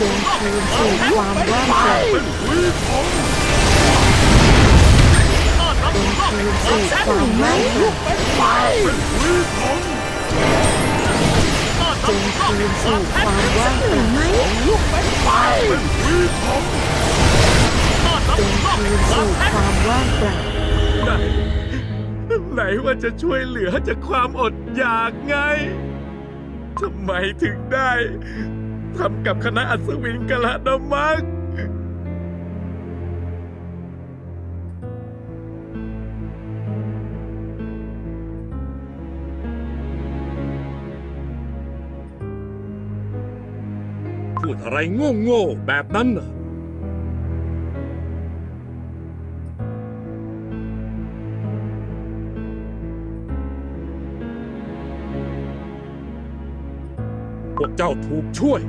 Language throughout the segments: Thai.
จงคืนสู่ความว่างเปล่าจงคืนสู่ความว่างเปล่าจงคืนสู่ความว่างเปล่าจงคืนสู่ความว่างเปล่าไหนไหนว่าจะช่วยเหลือจากความอดอยากไงทำไมถึงได้ ทำกับคณะอัศวินกะละดมักพูดอะไรโง่ๆแบบนั้นน่ะ พวกเจ้าถูกช่วย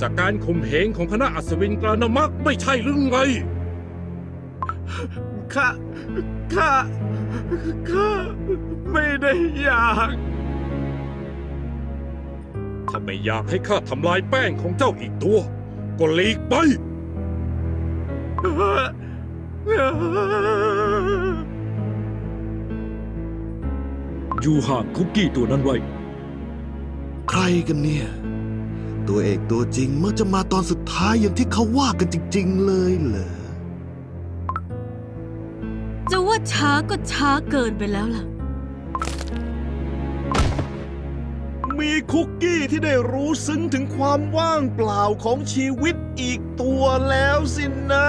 จากการข่มเหงของคณะอัศวินกรานมักไม่ใช่หรือไง ข้า ข้า ข้า ไม่ได้อยาก ถ้าไม่อยากให้ข้าทำลายแป้งของเจ้าอีกตัว ก็หลีกไป อยู่ห่างคุกกี้ตัวนั้นไว้ ใครกันเนี่ย ตัวเอกตัวจริงมักจะมาตอนสุดท้ายอย่างที่เขาว่ากันจริง ๆ เลยเหรอ จะว่าช้าก็ช้าเกินไปแล้วล่ะ มีคุกกี้ที่ได้รู้ซึ้งถึงความว่างเปล่าของชีวิตอีกตัวแล้วสินนะ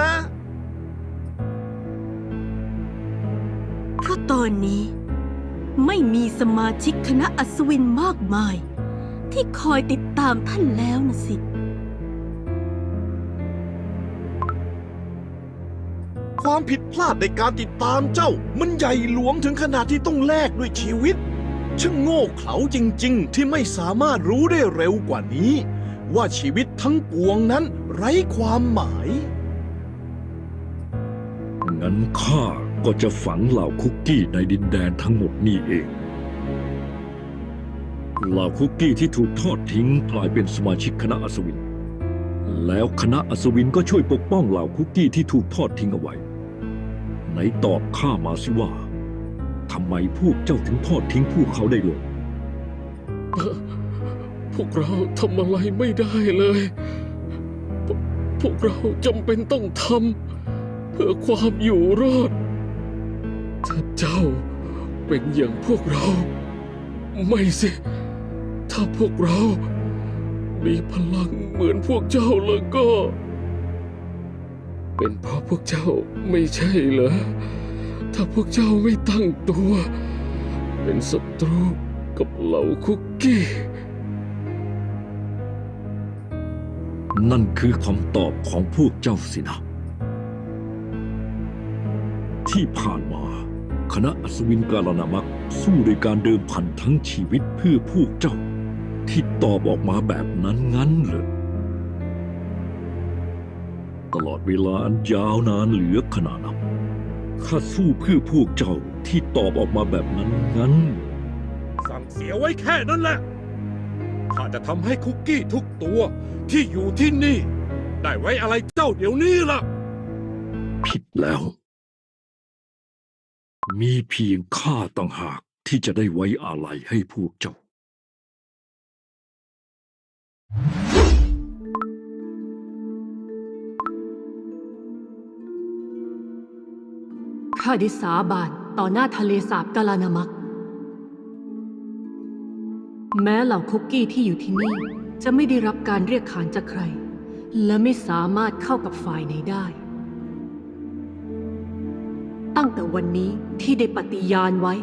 เพราะตอนนี้ไม่มีสมาชิกคณะอัศวินมากมาย ที่คอยติดตามท่านแล้วนะสิ ความผิดพลาดในการติดตามเจ้า มันใหญ่หลวงถึงขนาดที่ต้องแลกด้วยชีวิตช่างโง่เขลาจริง ๆ ที่ไม่สามารถรู้ได้เร็วกว่านี้ ว่าชีวิตทั้งปวงนั้นไร้ความหมาย งั้นข้าก็จะฝังเหล่าคุกกี้ในดินแดนทั้งหมดนี่เอง เหล่าคุกกี้ที่ถูกทอดทิ้งกลายเป็นสมาชิกคณะอัศวิน แล้วคณะอัศวินก็ช่วยปกป้องเหล่าคุกกี้ที่ถูกทอดทิ้งเอาไว้ ไหนตอบข้ามาสิว่าทำไมพวกเจ้าถึงทอดทิ้งพวกเขาได้ลง พวกเราทำอะไรไม่ได้เลยพวพวกเราจำเป็นต้องทำเพื่อความอยู่รอด ถ้าเจ้าเป็นอย่างพวกเรา ไม่สิ ถ้าพวกเรา มีพลังเหมือนพวกเจ้าแล้วก็ เป็นเพราะพวกเจ้าไม่ใช่เหรอ ถ้าพวกเจ้าไม่ตั้งตัว เป็นศัตรูกับเหล่าคุกกี้ นั่นคือคำตอบของพวกเจ้าสินะ ที่ผ่านมา คณะอัศวินการนามักสู้ด้วยการเดิมพันทั้งชีวิตเพื่อพวกเจ้า ตอบออกมาแบบนั้นงั้นเหรอตลอดเวลาอันยาวนานเหลือขนาดนับข้าสู้เพื่อพวกเจ้าที่ตอบออกมาแบบนั้นงั้น สั่งเสียไว้แค่นั้นแหละ ข้าจะทำให้คุกกี้ทุกตัวที่อยู่ที่นี่ ได้ไว้อะไรเจ้าเดี๋ยวนี้ล่ะ ผิดแล้ว มีเพียงข้าต่างหากที่จะได้ไว้อาลัยให้พวกเจ้า ข้าได้สาบานต่อหน้าทะเลสาบกาลานามัก แม้เหล่าคุกกี้ที่อยู่ที่นี่ จะไม่ได้รับการเรียกขานจากใคร และไม่สามารถเข้ากับฝ่ายไหนได้ ตั้งแต่วันนี้ที่ได้ปฏิญาณไว้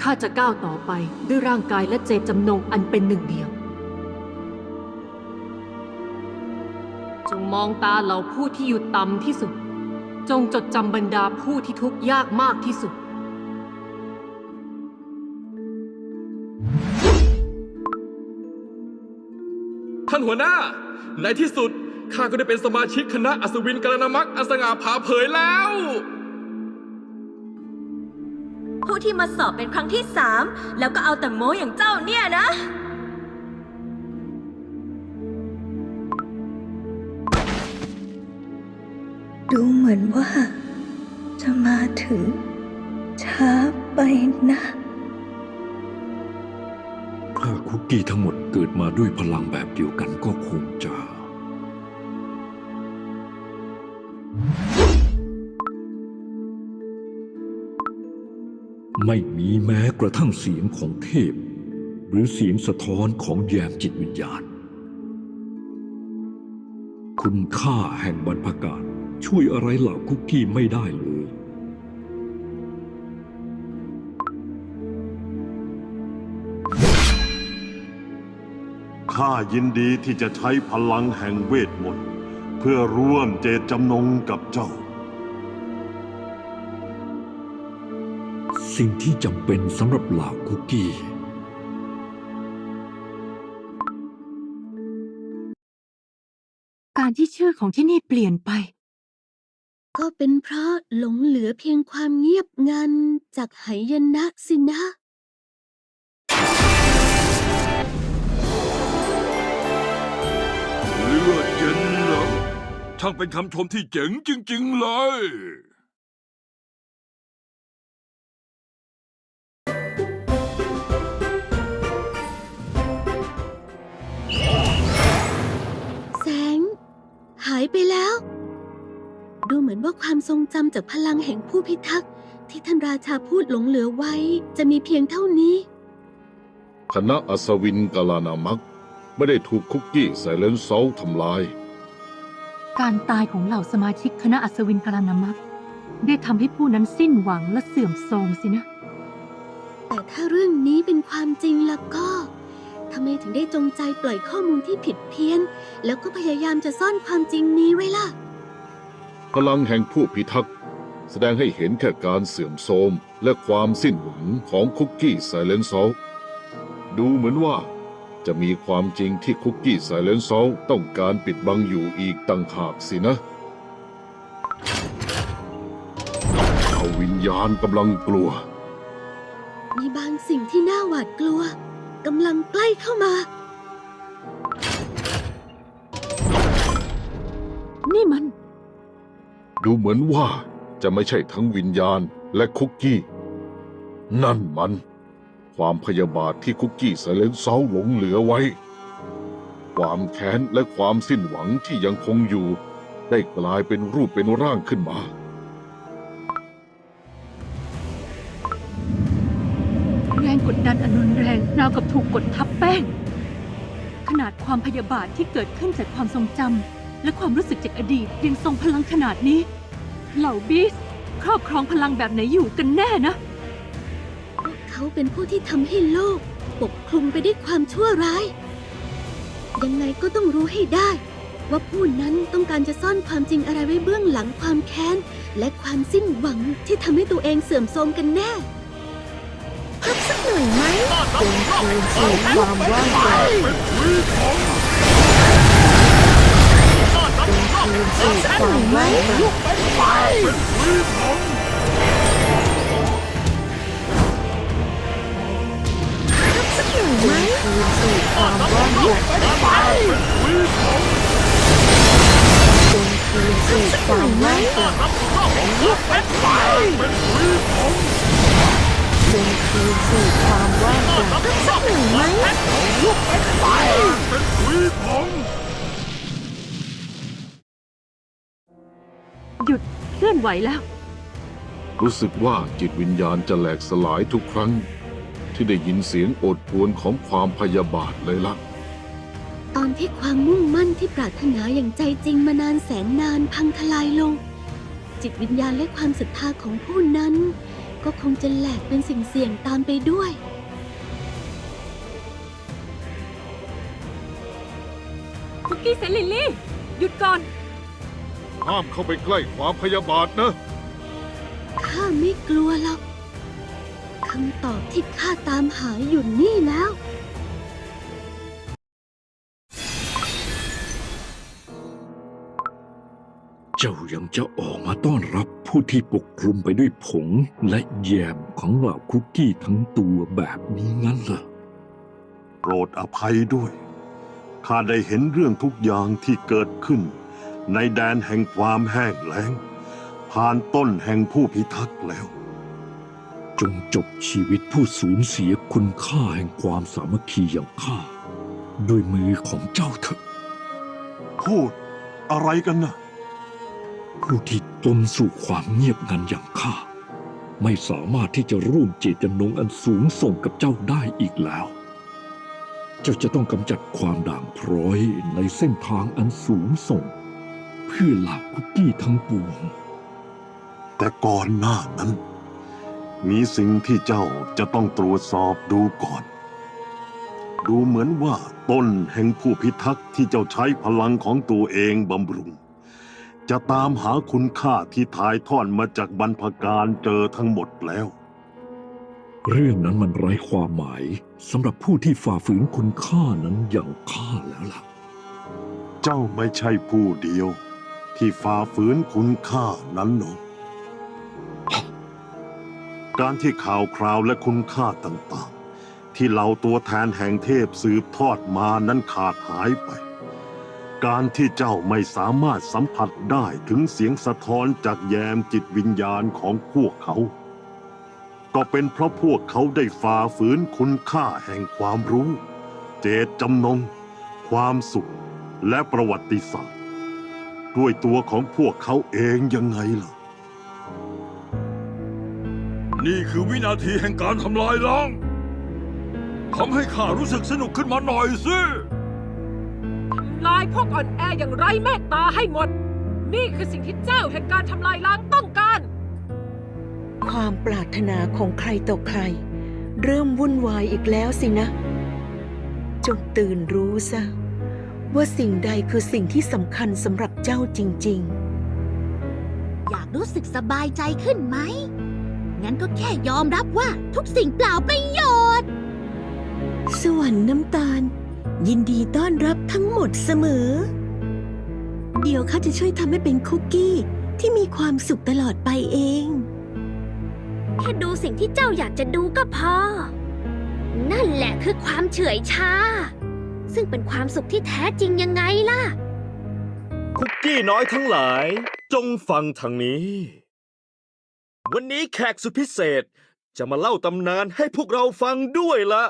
ข้าจะก้าวต่อไปด้วยร่างกายและเจตจำนงอันเป็นหนึ่งเดียว มองตาเหล่าผู้ที่อยู่ต่ำที่สุด จงจดจำบรรดาผู้ที่ทุกข์ยากมากที่สุด ท่านหัวหน้า ในที่สุด ข้าก็ได้เป็นสมาชิกคณะอัศวินกรณมักอันสง่าผ่าเผยแล้ว ผู้ที่มาสอบเป็นครั้งที่สามแล้วก็เอาแต่โม้อย่างเจ้าเนี่ยนะ ดูเหมือนว่า จะมาถึง ช้าไปนะถ้าคุกกี้ทั้งหมดเกิดมาด้วยพลังแบบเดียวกันก็คงจะ ไม่มีแม้กระทั่งเสียงของเทพ หรือเสียงสะท้อนของแยมจิตวิญญาณ คุณค่าแห่งบรรพกาศ ช่วยอะไรเหล่าคุกกี้ไม่ได้เลย ข้ายินดีที่จะใช้พลังแห่งเวทมนต์เพื่อร่วมเจตจำนงกับเจ้า สิ่งที่จำเป็นสำหรับเหล่าคุกกี้การที่ชื่อของที่นี่เปลี่ยนไป ก็เป็นเพราะหลงเหลือเพียงความเงียบงันจากไหยนะสินะ เลือดเย็นเหรอช่างเป็นคำชมที่เจ๋งจริง ๆ เลย แสง หายไปแล้ว ดูเหมือนว่าความทรงจำจากพลังแห่งผู้พิทักษ์ ที่ท่านราชาพูดหลงเหลือไว้ จะมีเพียงเท่านี้ คณะอัศวินกาลานามักไม่ได้ถูกคุกกี้ไซเลนเซลทำลาย การตายของเหล่าสมาชิกคณะอัศวินกาลานามักได้ทำให้ผู้นั้นสิ้นหวังและเสื่อมโทรมสินะ แต่ถ้าเรื่องนี้เป็นความจริงแล้วก็ทำไมถึงได้จงใจปล่อยข้อมูลที่ผิดเพี้ยน แล้วก็พยายามจะซ่อนความจริงนี้ไว้ล่ะ พลังแห่งผู้พิทักษ์แสดงให้เห็นแค่การเสื่อมโทรมและความสิ้นหวังของคุกกี้ไซเลนเซลดูเหมือนว่าจะมีความจริงที่คุกกี้ไซเลนเซลต้องการปิดบังอยู่อีกต่างหากสินะเอาวิญญาณกำลังกลัว มีบางสิ่งที่น่าหวาดกลัวกำลังใกล้เข้ามา ดูเหมือนว่าจะไม่ใช่ทั้งวิญญาณและคุกกี้ นั่นมัน ความพยาบาทที่คุกกี้ไซเลนเซาหลงเหลือไว้ ความแค้นและความสิ้นหวังที่ยังคงอยู่ ได้กลายเป็นรูปเป็นร่างขึ้นมาแรงกดดันอันรุนแรงราวกับถูกกดทับแป้ง ขนาดความพยาบาทที่เกิดขึ้นจากความทรงจำและความรู้สึกจากอดีตยังทรงพลังขนาดนี้ เหล่าบีสครอบครองพลังแบบไหนอยู่กันแน่นะ พวกเขาเป็นผู้ที่ทำให้โลก ปกคลุมไปด้วยความชั่วร้าย ยังไงก็ต้องรู้ให้ได้ ว่าผู้นั้นต้องการจะซ่อนความจริงอะไรไว้เบื้องหลังความแค้น และความสิ้นหวังที่ทำให้ตัวเองเสื่อมโทรมกันแน่พักสักหน่อยไหม เป็นคืนสู่ความว่างเปล่า ไหวแล้ว รู้สึกว่าจิตวิญญาณจะแหลกสลายทุกครั้ง ที่ได้ยินเสียงโอดครวญของความพยาบาทเลยล่ะ ตอนที่ความมุ่งมั่นที่ปรารถนาอย่างใจจริงมานานแสนนานพังทลายลง จิตวิญญาณและความศรัทธาของผู้นั้น ก็คงจะแหลกเป็นสิ่งเสี่ยงตามไปด้วยคุกกี้เซนลิลลี่ หยุดก่อน ห้ามเข้าไปใกล้ความพยาบาทนะ ข้าไม่กลัวหรอกคำตอบที่ข้าตามหาอยู่นี่แล้ว เจ้ายังจะออกมาต้อนรับผู้ที่ปกคลุมไปด้วยผงและแยมของเหล่าคุกกี้ทั้งตัวแบบนี้งั้นเหรอ โปรดอภัยด้วย ข้าได้เห็นเรื่องทุกอย่างที่เกิดขึ้น ในแดนแห่งความแห้งแล้ง ผ่านต้นแห่งผู้พิทักษ์แล้ว จงจบชีวิตผู้สูญเสียคุณค่าแห่งความสามัคคีอย่างข้าด้วยมือของเจ้าเถอะ พูดอะไรกันนะผู้ที่จมสู่ความเงียบงันอย่างข้าไม่สามารถที่จะร่วมเจตจำนงอันสูงส่งกับเจ้าได้อีกแล้ว เจ้าจะต้องกำจัดความด่างพร้อยในเส้นทางอันสูงส่ง เพื่อเหล่าคุกกี้ทั้งปวง แต่ก่อนหน้านั้น มีสิ่งที่เจ้าจะต้องตรวจสอบดูก่อน ดูเหมือนว่าต้นแห่งผู้พิทักษ์ที่เจ้าใช้พลังของตัวเองบำรุง จะตามหาคุณค่าที่ถ่ายทอดมาจากบรรพการเจอทั้งหมดแล้ว เรื่องนั้นมันไร้ความหมายสำหรับผู้ที่ฝ่าฝืนคุณค่านั้นอย่างข้าแล้วล่ะ เจ้าไม่ใช่ผู้เดียว ที่ฝ่าฝืนคุณค่านั้นหรอกการที่ข่าวคราวและคุณค่าต่างๆ ที่เหล่าตัวแทนแห่งเทพสืบทอดมานั้นขาดหายไป การที่เจ้าไม่สามารถสัมผัสได้ถึงเสียงสะท้อนจากแยมจิตวิญญาณของพวกเขา ก็เป็นเพราะพวกเขาได้ฝ่าฝืนคุณค่าแห่งความรู้ เจตจำนง ความสุขและประวัติศาสตร์ ด้วยตัวของพวกเขาเองยังไงล่ะ นี่คือวินาทีแห่งการทำลายล้างทำให้ข้ารู้สึกสนุกขึ้นมาหน่อยสิ ลายพวกอ่อนแออย่างไร้เมตตาให้หมด นี่คือสิ่งที่เจ้าแห่งการทำลายล้างต้องการ ความปรารถนาของใครต่อใคร เริ่มวุ่นวายอีกแล้วสินะ จงตื่นรู้ซะ ว่าสิ่งใดคือสิ่งที่สำคัญสำหรับเจ้าจริงอยากรู้สึกสบายใจขึ้นไหม งั้นก็แค่ยอมรับว่าทุกสิ่งเปล่าประโยชน์ๆสวรรค์น้ำตาล ยินดีต้อนรับทั้งหมดเสมอ เดี๋ยวข้าจะช่วยทำให้เป็นคุกกี้ที่มีความสุขตลอดไปเอง แค่ดูสิ่งที่เจ้าอยากจะดูก็พอ นั่นแหละคือความเฉื่อยชา ซึ่งเป็นความสุขที่แท้จริงยังไงล่ะ คุกกี้น้อยทั้งหลาย จงฟังทางนี้ วันนี้แขกสุดพิเศษจะมาเล่าตำนานให้พวกเราฟังด้วยละ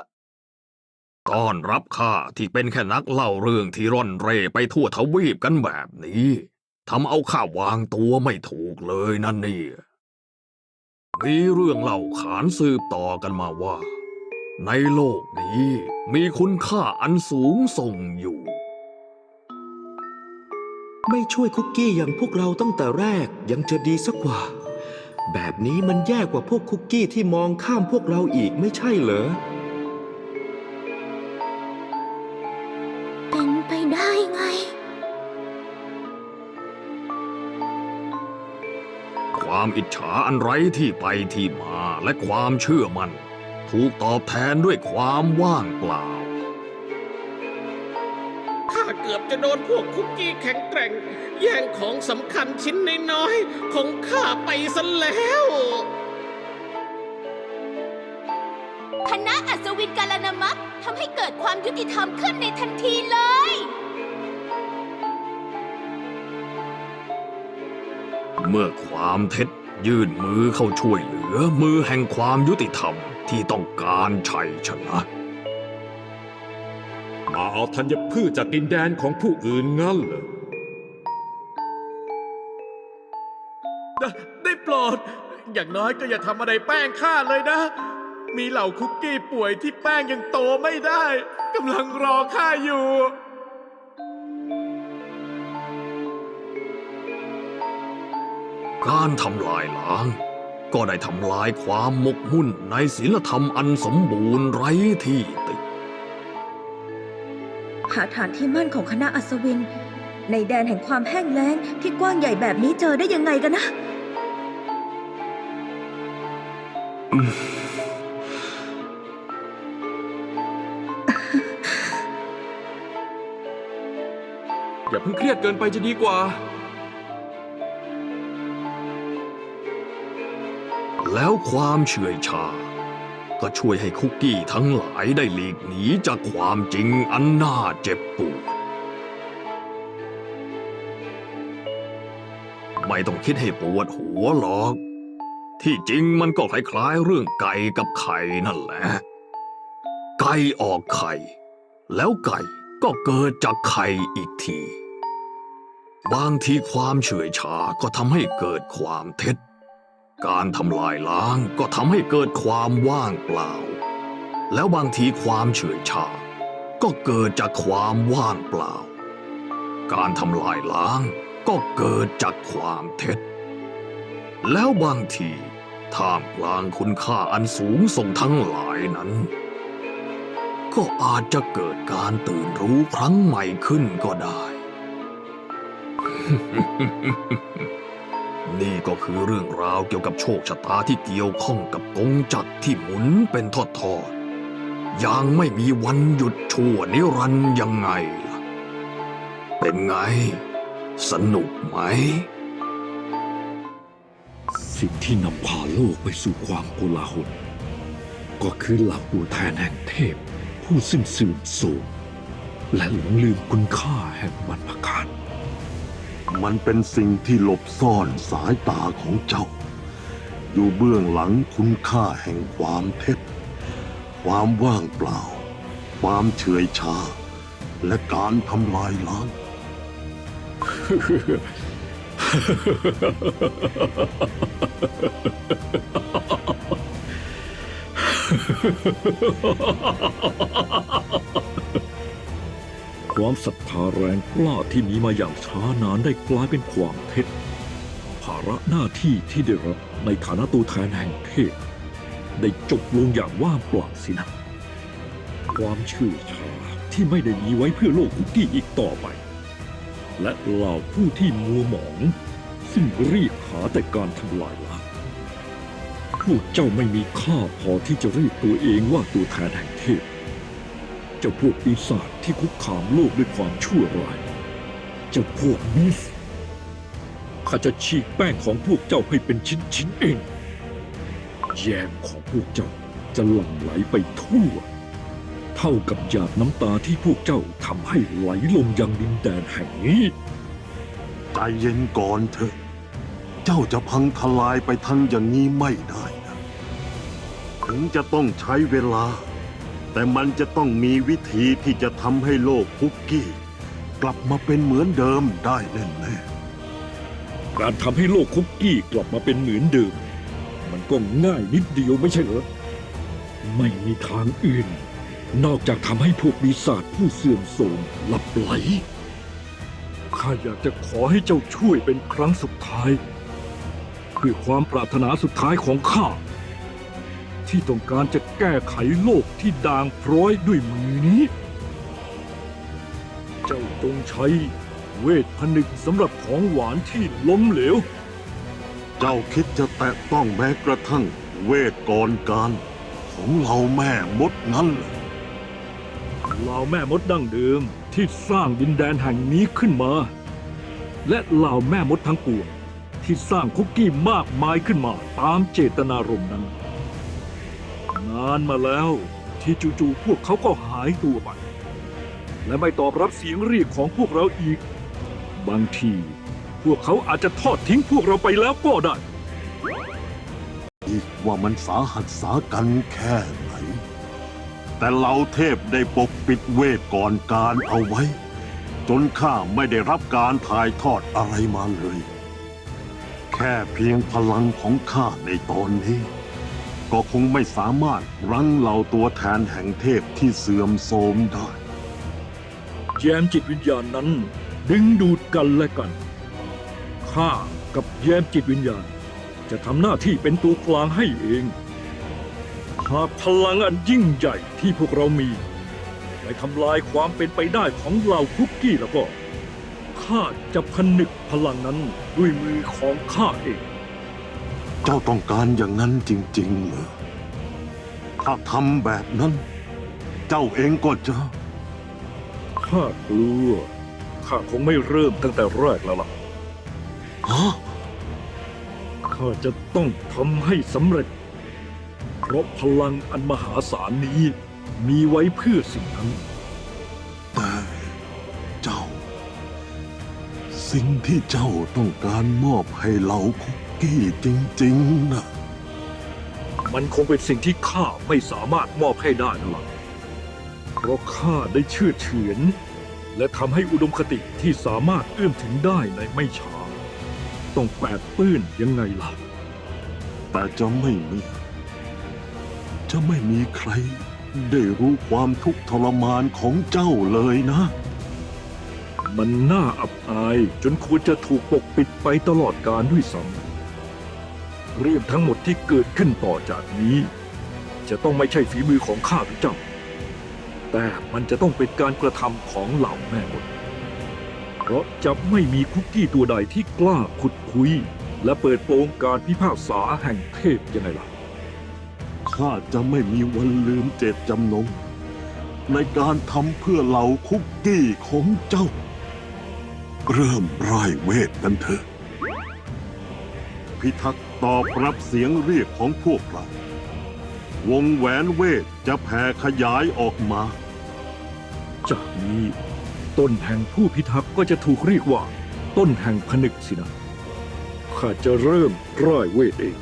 ต้อนรับข้าที่เป็นแค่นักเล่าเรื่องที่ร่อนเร่ไปทั่วทวีปกันแบบนี้ทำเอาข้าวางตัวไม่ถูกเลยนั่นนี่มีเรื่องเล่าขานสืบต่อกันมาว่า ในโลกนี้มีคุณค่าอันสูงส่งอยู่ ไม่ช่วยคุกกี้อย่างพวกเราตั้งแต่แรกยังจะดีสักกว่า แบบนี้มันแย่กว่าพวกคุกกี้ที่มองข้ามพวกเราอีกไม่ใช่เหรอ เป็นไปได้ไง ความอิจฉาอันไร้ที่ไปที่มาและความเชื่อมัน่น ถูกตอบแทนด้วยความว่างเปล่า ข้าเกือบจะโดนพวกคุกกี้แข็งแกร่ง แย่งของสำคัญชิ้นน้อยๆของข้าไปซะแล้ว คณะอัศวินกาลนามักทำให้เกิดความยุติธรรมขึ้นในทันทีเลย เมื่อความเท็จยื่นมือเข้าช่วยเหลือมือแห่งความยุติธรรม ที่ต้องการชัยชนะ มาเอาธัญพืชจากดินแดนของผู้อื่นงั้นเหรอได้โปรด อย่างน้อยก็อย่าทำอะไรแป้งข้าเลยนะ มีเหล่าคุกกี้ป่วยที่แป้งยังโตไม่ได้กำลังรอข้าอยู่การทำลายล้าง ก็ได้ทำลายความหมกมุ่นในศีลธรรมอันสมบูรณ์ไร้ที่ติหาฐานที่มั่นของคณะอัศวิน ในแดนแห่งความแห้งแล้งที่กว้างใหญ่แบบนี้เจอได้ยังไงกันนะ อย่าเพิ่งเครียดเกินไปจะดีกว่า แล้วความเฉื่อยชา ก็ช่วยให้คุกกี้ทั้งหลายได้หลีกหนีจากความจริงอันน่าเจ็บปวดไม่ต้องคิดให้ปวดหัวหรอก ที่จริงมันก็คล้ายๆเรื่องไก่กับไข่นั่นแหละ ไก่ออกไข่ แล้วไก่ก็เกิดจากไข่อีกที บางทีความเฉื่อยชาก็ทำให้เกิดความเท็จ การทำลายล้างก็ทำให้เกิดความว่างเปล่า แล้วบางทีความเฉื่อยชา ก็เกิดจากความว่างเปล่า การทำลายล้างก็เกิดจากความเท็จ แล้วบางทีท่ามกลางคุณค่าอันสูงส่งทั้งหลายนั้น ก็อาจจะเกิดการตื่นรู้ครั้งใหม่ขึ้นก็ได้ นี่ก็คือเรื่องราวเกี่ยวกับโชคชะตาที่เกี่ยวข้องกับกงจักรที่หมุนเป็นทอดๆอย่างไม่มีวันหยุดชั่วนิรันย์ยังไงล่ะเป็นไง สนุกไหม สิ่งที่นำพาโลกไปสู่ความโกลาหลก็คือเหล่าตัวแทนแห่งเทพ ผู้สิ้นสื่อมโทรมและหลงลืมคุณค่าแห่งบรรพการ มันเป็นสิ่งที่หลบซ่อนสายตาของเจ้า อยู่เบื้องหลังคุณค่าแห่งความเท็จ ความว่างเปล่า ความเฉยชา และการทำลายล้าง ความศรัทธาแรงกล้าที่มีมาอย่างช้านานได้กลายเป็นความเท็จ ภาระหน้าที่ที่ได้รับในฐานะตัวแทนแห่งเทพ ได้จบลงอย่างว่างเปล่าสินะ ความเชื่อชาที่ไม่ได้มีไว้เพื่อโลกคุกกี้อีกต่อไป และเหล่าผู้ที่มัวหมอง ซึ่งเรียกหาแต่การทำลายล้างพวกเจ้าไม่มีค่าพอที่จะเรียกตัวเองว่าตัวแทนแห่งเทพ เจ้าพวกปีศาจ ที่คุกคามโลกด้วยความชั่วร้ายเจ้าพวกบีสข้าจะฉีกแป้งของพวกเจ้าให้เป็นชิ้นๆเอง แยมของพวกเจ้าจะหลั่งไหลไปทั่ว เท่ากับหยาดน้ำตาที่พวกเจ้าทำให้ไหลลงยังดินแดนแห่งนี้ ใจเย็นก่อนเถอะ เจ้าจะพังทลายไปทั้งอย่างนี้ไม่ได้นะ ถึงจะต้องใช้เวลา แต่มันจะต้องมีวิธีที่จะทำให้โลกคุกกี้ กลับมาเป็นเหมือนเดิมได้แน่ๆการทำให้โลกคุกกี้กลับมาเป็นเหมือนเดิม มันก็ง่ายนิดเดียวไม่ใช่เหรอ ไม่มีทางอื่น นอกจากทำให้พวกปีศาจผู้เสื่อมโทรมหลับไหล ข้าอยากจะขอให้เจ้าช่วยเป็นครั้งสุดท้ายเพื่อความปรารถนาสุดท้ายของข้า ที่ต้องการจะแก้ไขโลกที่ด่างพร้อยด้วยมือนี้ เจ้าจงใช้เวทผนึกสำหรับของหวานที่ล้มเหลว เจ้าคิดจะแตะต้องแม้กระทั่งเวทกรการของเราแม่มดงั้นเหรอ เหล่าแม่มดดั้งเดิมที่สร้างดินแดนแห่งนี้ขึ้นมา และเหล่าแม่มดทั้งปวงที่สร้างคุกกี้มากมายขึ้นมาตามเจตนารมณ์นั้นนานมาแล้ว ที่จู่ๆพวกเขาก็หายตัวไป และไม่ตอบรับเสียงเรียกของพวกเราอีก บางที พวกเขาอาจจะทอดทิ้งพวกเราไปแล้วก็ได้ อีกว่ามันสาหัสสากันแค่ไหน แต่เหล่าเทพได้ปกปิดเวทก่อนการเอาไว้ จนข้าไม่ได้รับการถ่ายทอดอะไรมาเลย แค่เพียงพลังของข้าในตอนนี้ ก็คงไม่สามารถรั้งเหล่าตัวแทนแห่งเทพที่เสื่อมโทรมได้ แยมจิตวิญญาณนั้น ดึงดูดกันและกัน ข้ากับแยมจิตวิญญาณ จะทำหน้าที่เป็นตัวกลางให้เอง หากพลังอันยิ่งใหญ่ที่พวกเรามีไปทำลายความเป็นไปได้ของเหล่าคุกกี้แล้วก็ ข้าจะผนึกพลังนั้นด้วยมือของข้าเอง เจ้าต้องการอย่างนั้นจริงๆเหรอ ถ้าทำแบบนั้น เจ้าเองก็จะข้ากลัว ข้าคงไม่เริ่มตั้งแต่แรกแล้วล่ะ ฮะข้าจะต้องทำให้สำเร็จ เพราะพลังอันมหาศาลนี้ มีไว้เพื่อสิ่งนั้น แต่เจ้า สิ่งที่เจ้าต้องการมอบให้เหล่าคุก กี้จริงๆนะมันคงเป็นสิ่งที่ข้าไม่สามารถมอบให้ได้นั่นหรอกเพราะข้าได้เชื่อเฉือน และทำให้อุดมคติที่สามารถเอื้อมถึงได้ในไม่ช้า ต้องแปดปื้นยังไงล่ะ แต่จะไม่มี จะไม่มีใคร ได้รู้ความทุกข์ทรมานของเจ้าเลยนะ มันน่าอับอายจนควรจะถูกปกปิดไปตลอดกาลด้วยซ้ำ เรื่องทั้งหมดที่เกิดขึ้นต่อจากนี้ จะต้องไม่ใช่ฝีมือของข้าหรือเจ้า แต่มันจะต้องเป็นการกระทำของเหล่าแม่มดเพราะจะไม่มีคุกกี้ตัวใดที่กล้าขุดคุย และเปิดโปงการพิพากษาแห่งเทพยังไงล่ะ ข้าจะไม่มีวันลืมเจตจำนง ในการทำเพื่อเหล่าคุกกี้ของเจ้า เริ่มร่ายเวทกันเถอะ พิทักษ์ตอบรับเสียงเรียกของพวกเรา วงแหวนเวทจะแผ่ขยายออกมา จากนี้ต้นแห่งผู้พิทักษ์ก็จะถูกเรียกว่า ต้นแห่งผนึกสินะ ข้าจะเริ่มร่ายเวทเอง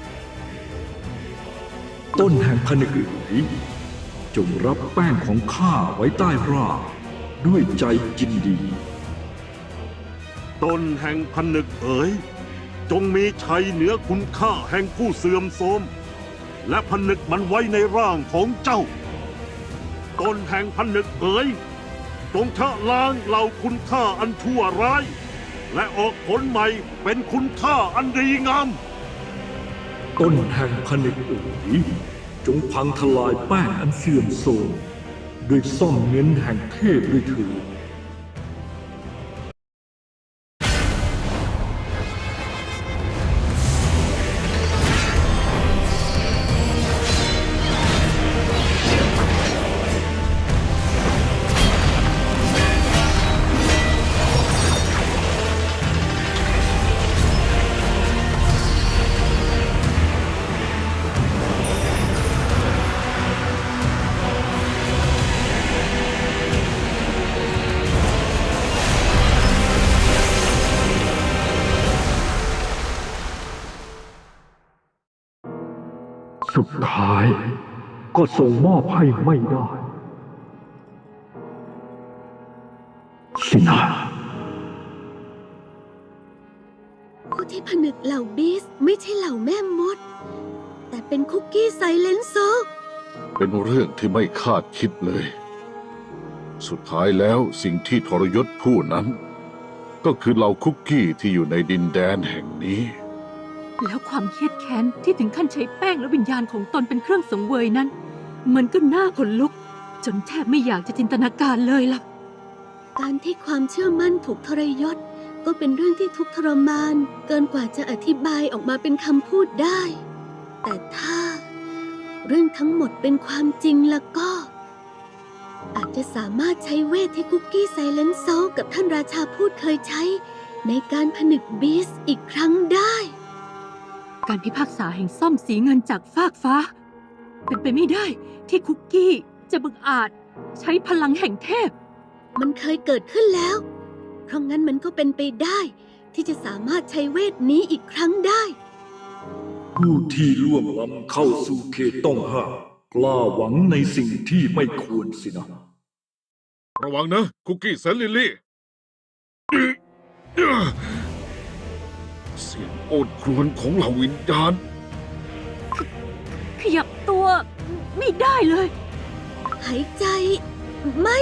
ต้นแห่งผนึกเอ๋ยจงรับแป้งของข้าไว้ใต้รากด้วยใจยินดีต้นแห่งผนึกเอ๋ย จงมีชัยเหนือคุณค่าแห่งผู้เสื่อมโทรม และผนึกมันไว้ในร่างของเจ้า ตนแห่งผนึกเอ๋ยจงชะล้างเหล่าคุณค่าอันชั่วร้าย และออกผลใหม่เป็นคุณค่าอันดีงาม ต้นแห่งผนึกเอ๋ยจงพังทลายแป้งอันเสื่อมโทรมด้วยซ่อมเงินแห่งเทพด้วยเถิด สุดท้ายก็ส่งมอบให้ไม่ได้ สินะผู้ที่ผนึกเหล่าบีสไม่ใช่เหล่าแม่มด แต่เป็นคุกกี้ไซเลนโซเป็นเรื่องที่ไม่คาดคิดเลย สุดท้ายแล้วสิ่งที่ทรยศผู้นั้น ก็คือเหล่าคุกกี้ที่อยู่ในดินแดนแห่งนี้ แล้วความเครียดแค้นที่ถึงขั้นใช้แป้งและวิญญาณของตนเป็นเครื่องสังเวยนั้น มันก็น่าขนลุก จนแทบไม่อยากจะจินตนาการเลยล่ะ การที่ความเชื่อมั่นถูกทรยศ ก็เป็นเรื่องที่ทุกข์ทรมาน เกินกว่าจะอธิบายออกมาเป็นคำพูดได้ แต่ถ้า เรื่องทั้งหมดเป็นความจริงแล้วก็ อาจจะสามารถใช้เวทที่คุกกี้ไซเลนโซกับท่านราชาพูดเคยใช้ ในการผนึกบีสอีกครั้งได้ การพิพากษาแห่งซ่อมสีเงินจากฟากฟ้า เป็นไปไม่ได้ที่คุกกี้จะบังอาจใช้พลังแห่งเทพ มันเคยเกิดขึ้นแล้ว เพราะงั้นมันก็เป็นไปได้ ที่จะสามารถใช้เวทนี้อีกครั้งได้ ผู้ที่ล่วงล้ำเข้าสู่เขตต้องห้ามกล้าหวังในสิ่งที่ไม่ควรสินะ ระวังนะ คุกกี้แซนลิลลี่ เสียงโอดครวญของเหล่าวิญญาณ ขยับตัวไม่ได้เลย หายใจ ไม่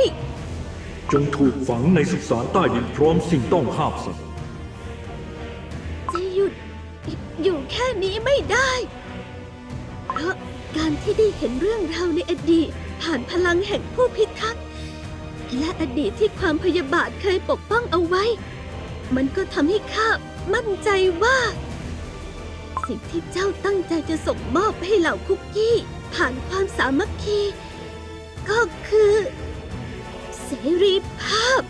จงถูกฝังในสุสานใต้ดินพร้อมสิ่งต้องห้ามซะจะหยุด อยู่แค่นี้ไม่ได้ เพราะการที่ได้เห็นเรื่องราวในอดีต ผ่านพลังแห่งผู้พิทักษ์และอดีตที่ความพยาบาทเคยปกป้องเอาไว้ มันก็ทำให้ข้า มั่นใจว่า สิ่งที่เจ้าตั้งใจจะส่งมอบให้เหล่าคุกกี้ ผ่านความสามัคคี ก็คือ เสรีภาพ